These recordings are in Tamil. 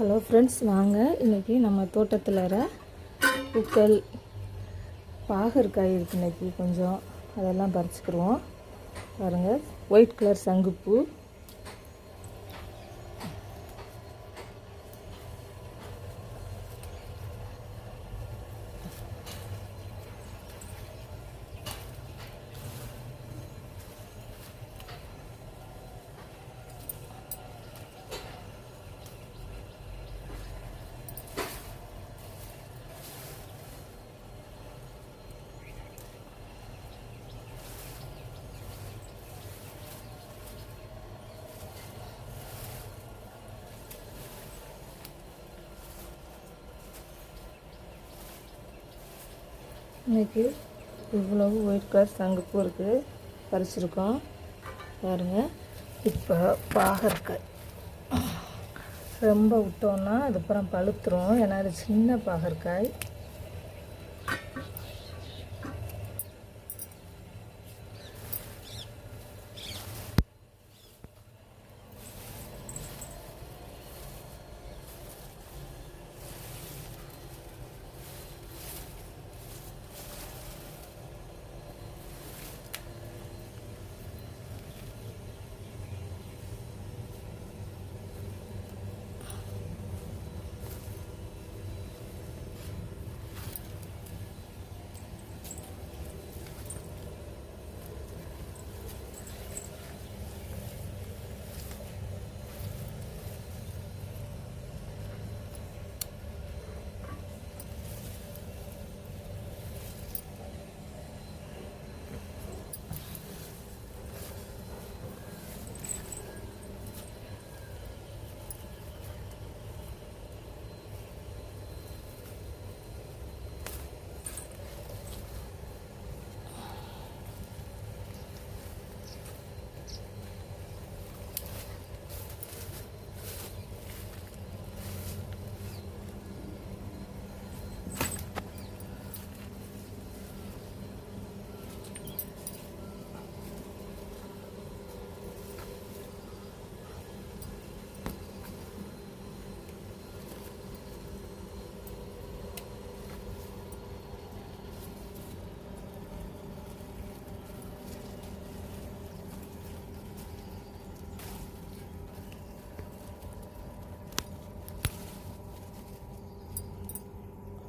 ஹலோ ஃப்ரெண்ட்ஸ் வாங்க. இன்றைக்கி நம்ம தோட்டத்தில் வர பூக்கள் பாகற்காய் இருக்குது இன்னைக்கு கொஞ்சம். அதெல்லாம் பறிச்சுக்கிருவோம். பாருங்கள் ஒயிட் கலர் சங்குப்பூ. இன்னைக்கு இவ்வளவு ஒயிட் கலர் சங்குப்பூ இருக்குது பறிச்சிருக்கோம். பாருங்கள் இப்போ பாகற்காய். ரொம்ப விட்டோன்னா அதுக்கப்புறம் பழுத்துரும். ஏன்னா அது சின்ன பாகற்காய்.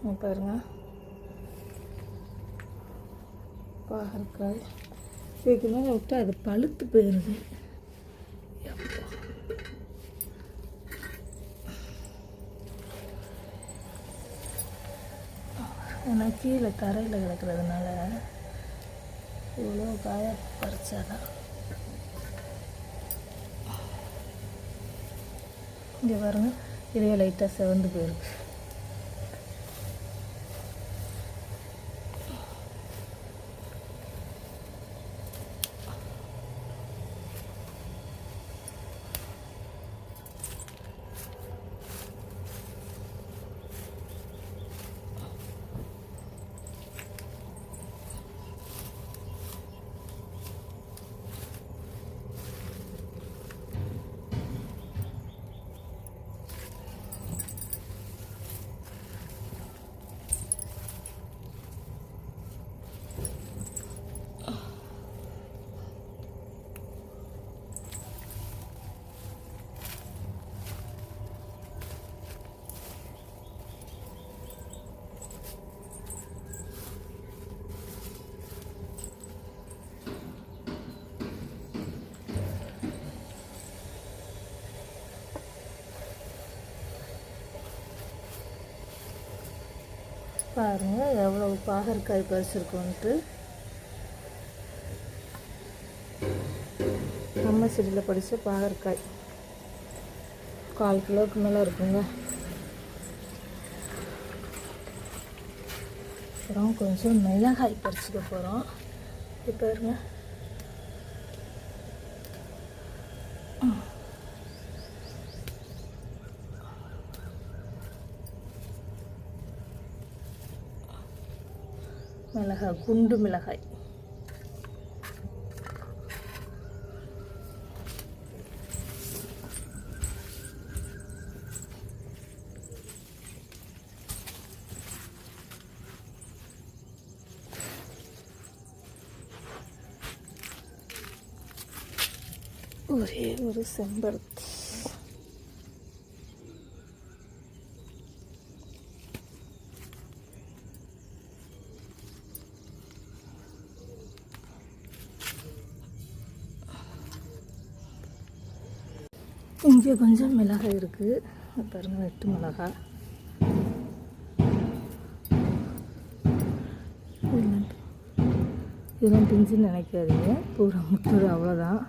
இங்க பாகற்காய். இதுக்கு மேலே விட்டு அது பழுத்து போயிடுது ஏன்னா கீழே தரையில் கிடக்கிறதுனால இவ்வளோ காய பறிச்சாதான். இங்கே பாருங்கள் இதே லைட்டாக செவந்து போயிருக்கு. பாருங்க எவ்வளவு பாகற்காய் பறிச்சிருக்கோன்ட்டு. நம்ம செடியில் படித்த பாகற்காய். கால் கிலோவுக்கு மேலே இருக்குங்க. அப்புறம் கொஞ்சம் மிளகாய் பறிச்சுக்க போகிறோம் இப்போ இருங்க மிளகாய் குண்டு மிளகாய். ஒரே ஒரு செம்பருத்தி. இங்கே கொஞ்சம் மிளகாய் இருக்குது பாருங்கள் பாருங்க வெட்டு மிளகாய் இதெல்லாம் பிஞ்சுன்னு நினைக்காதீங்க. பூரா முத்துறது அவ்வளோதான்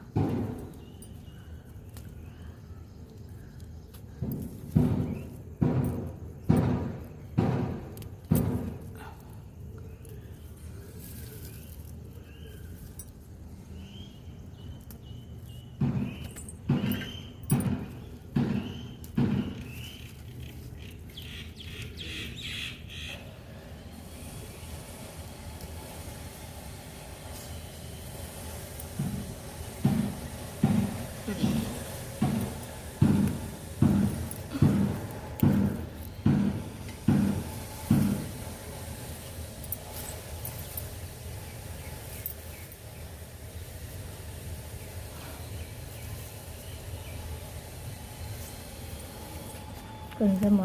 கொஞ்சம்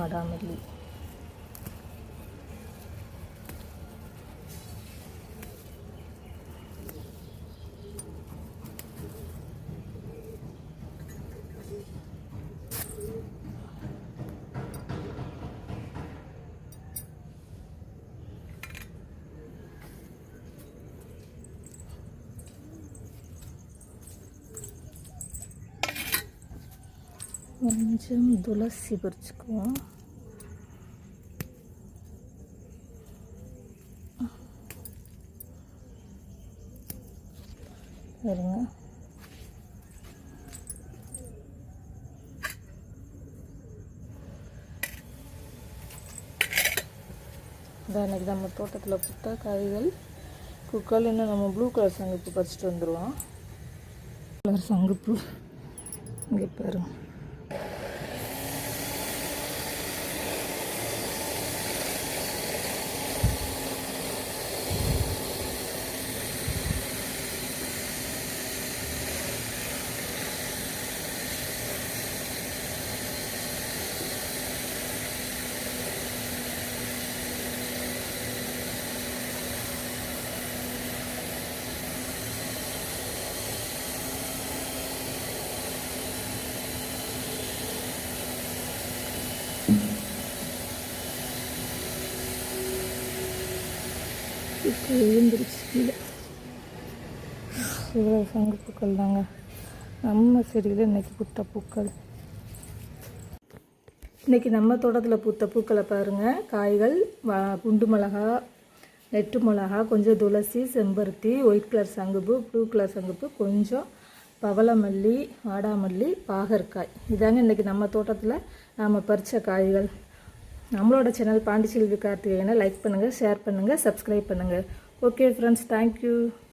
கொஞ்சம் துளசி பறிச்சுக்குவோம். பாருங்க. இன்னைக்கு நம்ம தோட்டத்தில் புத்த காய்கள் குக்கால் இன்னும் நம்ம ப்ளூ கலர் சங்குப்பு பறிச்சுட்டு வந்துடுவோம் கலர் சங்குப்பு. இங்கே பாருங்க. இப்போ கீழே. இவ்வளோ சங்கு பூக்கள் தாங்க. நம்ம செடியில் இன்றைக்கி பூத்த பூக்கள். இன்றைக்கி நம்ம தோட்டத்தில் பூத்த பூக்களை பாருங்கள் காய்கள் வா குண்டு மிளகா நெட்டு மிளகா கொஞ்சம் துளசி செம்பருத்தி ஒயிட் கலர் சங்குப்பு ப்ளூ கலர் சங்குப்பு கொஞ்சம் பவளமல்லி வாடாமல்லி பாகற்காய். இதாங்க இன்றைக்கி நம்ம தோட்டத்தில் நாம் பறித்த காய்கள். நம்மளோட சேனல் பாண்டிச்செல்வி கார்த்திகேயனை லைக் பண்ணுங்கள் ஷேர் பண்ணுங்கள் சப்ஸ்கிரைப் பண்ணுங்கள் ஓகே ஃப்ரெண்ட்ஸ் தேங்க்யூ